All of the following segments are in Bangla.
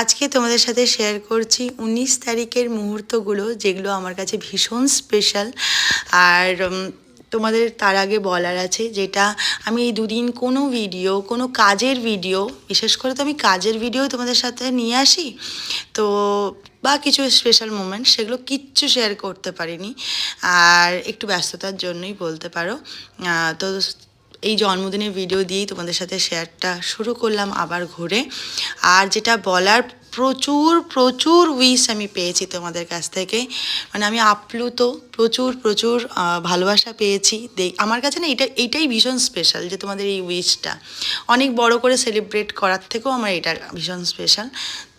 আজকে তোমাদের সাথে শেয়ার করছি উনিশ তারিখের মুহূর্তগুলো, যেগুলো আমার কাছে ভীষণ স্পেশাল আর তোমাদের তার আগে বলার আছে যেটা আমি এই দুদিন কোনো ভিডিও কোনো কাজের ভিডিও বিশেষ করে তো আমি কাজের ভিডিও তোমাদের সাথে নিয়ে আসি, তো বা কিছু স্পেশাল মোমেন্ট সেগুলো কিচ্ছু শেয়ার করতে পারিনি। আর একটু ব্যস্ততার জন্যই বলতে পারো। তো এই জন্মদিনের ভিডিও দিয়েই তোমাদের সাথে শেয়ারটা শুরু করলাম আবার ঘুরে। আর যেটা বলার, প্রচুর প্রচুর উইশ আমি পেয়েছি তোমাদের কাছ থেকে। মানে আমি আপ্লুত, প্রচুর প্রচুর ভালোবাসা পেয়েছি। আমার কাছে না এটা এইটাই ভীষণ স্পেশাল যে তোমাদের এই উইশটা অনেক বড় করে সেলিব্রেট করার থেকেও আমার এটা ভীষণ স্পেশাল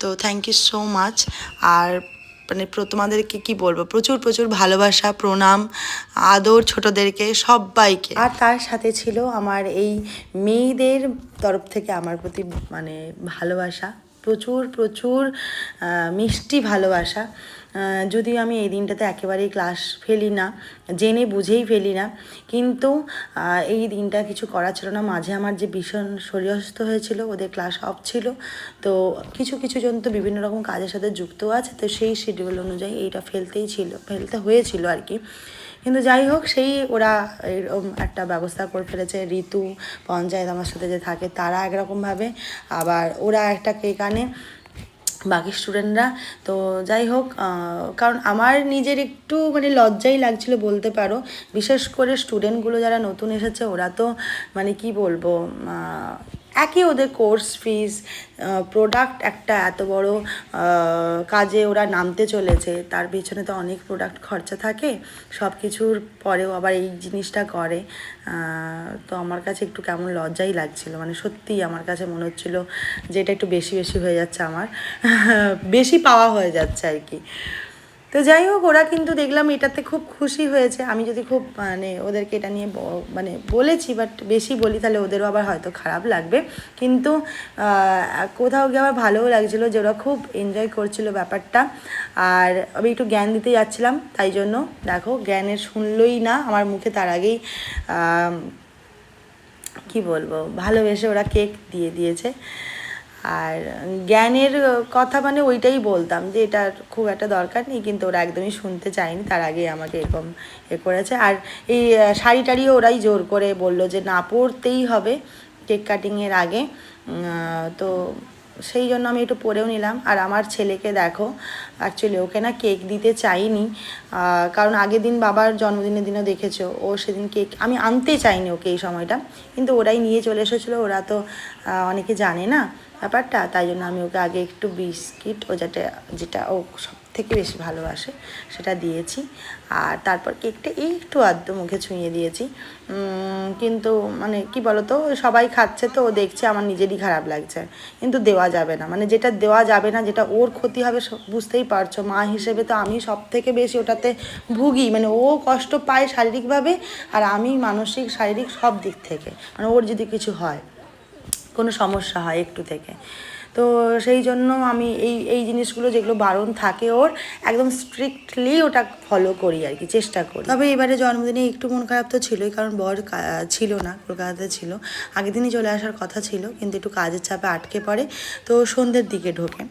তো থ্যাংক ইউ সো মাচ আর মানে তোমাদেরকে কি বলব? প্রচুর প্রচুর ভালোবাসা, প্রণাম, আদর ছোটদেরকে সবাইকে আর তার সাথে ছিল আমার এই মেয়েদের তরফ থেকে আমার প্রতি মানে ভালোবাসা, প্রচুর প্রচুর মিষ্টি ভালোবাসা। যদিও আমি এই দিনটাতে একেবারেই ক্লাস ফেলি না, জেনে বুঝেই ফেলি না, কিন্তু এই দিনটা কিছু করা ছিল না। মাঝে আমার যে ভীষণ শরীর অসুস্থ হয়েছিল, ওদের ক্লাস অফ ছিল, তো কিছু কিছু জন তো বিভিন্ন রকম কাজের সাথে যুক্ত আছে, তো সেই শিডিউল অনুযায়ী এইটা ফেলতেই ছিল, ফেলতে হয়েছিল আর কি। কিন্তু যাই হোক, সেই ওরা এরকম একটা ব্যবস্থা করে ফেলেছে। ঋতু, পঞ্চায়েত আমার সাথে যে থাকে, তারা একরকমভাবে আবার ওরা একটা কেক আনে। বাকি স্টুডেন্টরা তো যাই হোক কারণ আমার নিজের একটু মানে লজ্জাই লাগছিল বলতে পারো। বিশেষ করে স্টুডেন্টগুলো যারা নতুন এসেছে, ওরা তো মানে কি বলব একই ওদের কোর্স ফিস প্রোডাক্ট একটা এত বড় কাজে ওরা নামতে চলেছে, তার পিছনে তো অনেক প্রোডাক্ট খরচা থাকে সব কিছুর পরেও আবার এই জিনিসটা করে। তো আমার কাছে একটু কেমন লজ্জাই লাগছিল মানে সত্যিই আমার কাছে মনে হচ্ছিল যে এটা একটু বেশি বেশি হয়ে যাচ্ছে আমার, বেশি পাওয়া হয়ে যাচ্ছে আর কি। তো যাই হোক, ওরা কিন্তু দেখলাম এটাতে খুব খুশি হয়েছে। আমি যদি খুব মানে ওদেরকে এটা নিয়ে মানে বলেছি বাট বেশি বলি, তাহলে ওদেরও আবার হয়তো খারাপ লাগবে। কিন্তু কোথাও গিয়ে আবার ভালোও লাগছিল যে ওরা খুব এনজয় করছিল ব্যাপারটা। আর আমি একটু জ্ঞান দিতে যাচ্ছিলাম, তাই জন্য। দেখো জ্ঞানের শুনলই না, আমার মুখে তার আগেই কি বলব, ভালোবেসে ওরা কেক দিয়ে দিয়েছে। আর জ্ঞানের কথা মানে ওইটাই বলতাম যে এটার খুব একটা দরকার নেই, কিন্তু ওরা একদমই শুনতে চায়নি, তার আগে আমাকে এরকম এ করেছে। আর এই শাড়ি টাড়িও ওরাই জোর করে বলল যে না, পরতেই হবে কেক কাটিংয়ের আগে। তো সেই জন্য আমি একটু পরেও নিলাম। আর আমার ছেলেকে দেখো অ্যাকচুয়ালি ওকে না কেক দিতে চাইনি। কারণ আগের দিন বাবার জন্মদিনের দিনও দেখেছ, ও সেদিন কেক আমি আনতে চাইনি ওকে এই সময়টা। কিন্তু ওরাই নিয়ে চলে এসেছিল, ওরা তো অনেকে জানে না ব্যাপারটা। তাই জন্য আমি ওকে আগে একটু বিস্কিট ও যেটা যেটা ও সব থেকে বেশি ভালোবাসে, সেটা দিয়েছি। আর তারপর কেকটা একটু আধটু মুখে ছুঁয়ে দিয়েছি। কিন্তু মানে কি বলতো, সবাই খাচ্ছে তো, দেখছে আমার নিজেরই খারাপ লাগছে। কিন্তু দেওয়া যাবে না। মানে যেটা দেওয়া যাবে না, যেটা ওর ক্ষতি হবে বুঝতেই পারছ। মা হিসেবে তো আমি সব থেকে বেশি ওটাতে ভুগি। মানে ও কষ্ট পায় শারীরিকভাবে, আর আমি মানসিক, শারীরিক সব দিক থেকে। মানে ওর যদি কিছু হয়, কোনো সমস্যা হয় একটু থেকে। তো সেই জন্য আমি এই এই জিনিসগুলো যেগুলো বারণ থাকে ওর, একদম স্ট্রিক্টলি ওটা ফলো করি আর কি, চেষ্টা করি। তবে এবারে জন্মদিনে একটু মন খারাপ তো ছিলই, কারণ বর ছিল না, কলকাতাতে ছিল। আগের দিনই চলে আসার কথা ছিল, কিন্তু একটু কাজের চাপে আটকে পড়ে, তো সন্ধ্যের দিকে ঢোকে।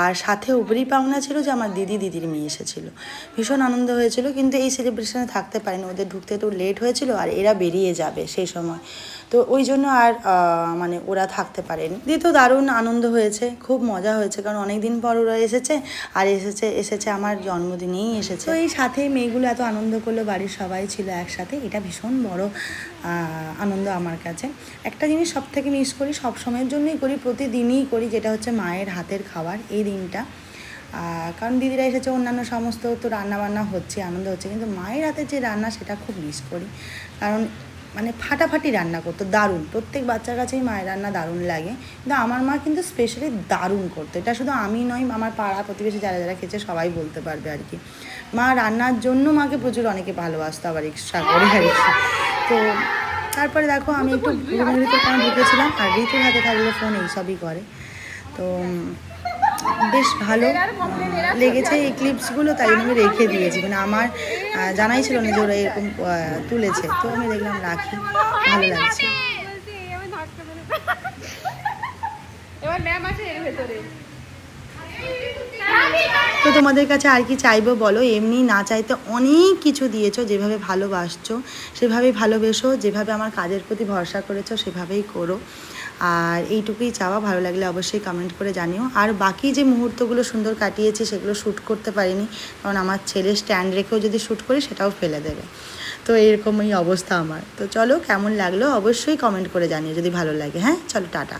আর সাথে উপরেই পাওনা ছিল যে আমার দিদি দিদির মেয়ে এসেছিল। ভীষণ আনন্দ হয়েছিল, কিন্তু এই সেলিব্রেশনে থাকতে পারেনি, ওদের ঢুকতে একটু লেট হয়েছিল, আর এরা বেরিয়ে যাবে সেই সময়। তো ওই জন্য আর মানে ওরা থাকতে পারেনি। দিয়ে তো দারুণ আনন্দ হয়েছে, খুব মজা হয়েছে, কারণ অনেক দিন পর ওরা এসেছে, আর এসেছে এসেছে আমার জন্মদিনেই এসেছে। তো এই সাথে মেয়েগুলো এত আনন্দ করল, বাড়ির সবাই ছিল একসাথে, এটা ভীষণ বড় আনন্দ আমার কাছে। একটা জিনিস সব থেকে মিস করি সব সময়ের জন্যই করি, প্রতিদিনই করি, যেটা হচ্ছে মায়ের হাতের খাবার, এই দিনটা। কারণ দিদিরা এসেছে, অন্যান্য সমস্ত তো রান্না বান্না হচ্ছে, আনন্দ হচ্ছে, কিন্তু মায়ের হাতে যে রান্না, সেটা খুব মিস করি। কারণ মানে ফাটাফাটি রান্না করতো, দারুণ। প্রত্যেক বাচ্চার কাছেই মায়ের রান্না দারুণ লাগে। কিন্তু আমার মা কিন্তু স্পেশালি দারুণ করতো। এটা শুধু আমি নয়, আমার পাড়া প্রতিবেশী যারা যারা খেয়েছে সবাই বলতে পারবে আর কি। মা রান্নার জন্য মাকে প্রচুর অনেকে ভালোবাসতো আবার এক্সট্রা করে আর তো তারপরে দেখো আমি একটু ঢুকেছিলাম আর ঋতুর হাতে থাকলে ফোন এইসবই করে। তো বেশ ভালো লেগেছে এই ক্লিপসগুলো তাই আমি রেখে দিয়েছি। মানে আমার জানাই ছিল না যে ওরা এরকম তুলেছে। তো আমি দেখলাম রাখি ভালো লাগছে। তো তোমাদের কাছে আর কি চাইব বলো? এমনি না চাইতে অনেক কিছু দিয়েছ যেভাবে ভালোবাসছো সেভাবেই ভালোবেসো যেভাবে আমার কাজের প্রতি ভরসা করেছ সেভাবেই করো। আর এইটুকুই চাওয়া, ভালো লাগলে অবশ্যই কমেন্ট করে জানিও। আর বাকি যে মুহূর্তগুলো সুন্দর কাটিয়েছি, সেগুলো শ্যুট করতে পারিনি, কারণ আমার ছেলে স্ট্যান্ড রেখেও যদি শ্যুট করি, সেটাও ফেলে দেবে। তো এরকমই অবস্থা আমার। তো চলো, কেমন লাগল অবশ্যই কমেন্ট করে জানিও, যদি ভালো লাগে। হ্যাঁ চলো, টাটা।